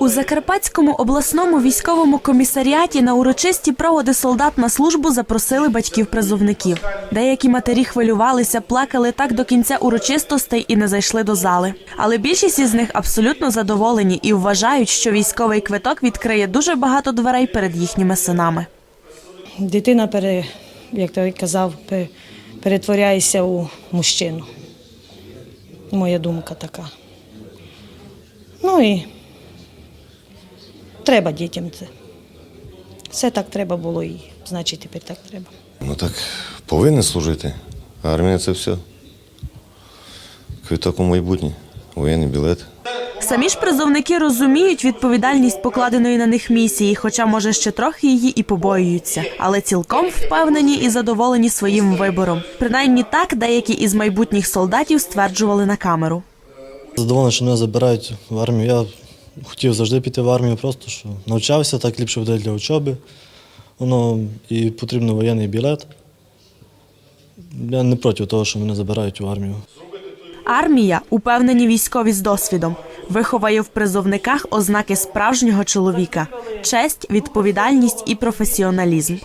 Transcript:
У Закарпатському обласному військовому комісаріаті на урочисті проводи солдат на службу запросили батьків призовників. Деякі матері хвилювалися, плакали так до кінця урочистостей і не зайшли до зали. Але більшість із них абсолютно задоволені і вважають, що військовий квиток відкриє дуже багато дверей перед їхніми синами. Дитина, пере, як той казав, пе- перетворяється у мужчину. Моя думка така. Ну і треба дітям це. Все так треба було і значить тепер так треба. Ну так повинен служити. Армія це все. Квиток у майбутнє, воєнний білет. Самі ж призовники розуміють відповідальність покладеної на них місії, хоча, може, ще трохи її і побоюються, але цілком впевнені і задоволені своїм вибором. Принаймні так деякі із майбутніх солдатів стверджували на камеру. Задоволений, що мене забирають в армію. Я хотів завжди піти в армію, просто що навчався, так ліпше буде для учоби. Воно і потрібен воєнний білет. Я не проти того, що мене забирають у армію. Армія, упевнені військові з досвідом, виховає в призовниках ознаки справжнього чоловіка: честь, відповідальність і професіоналізм.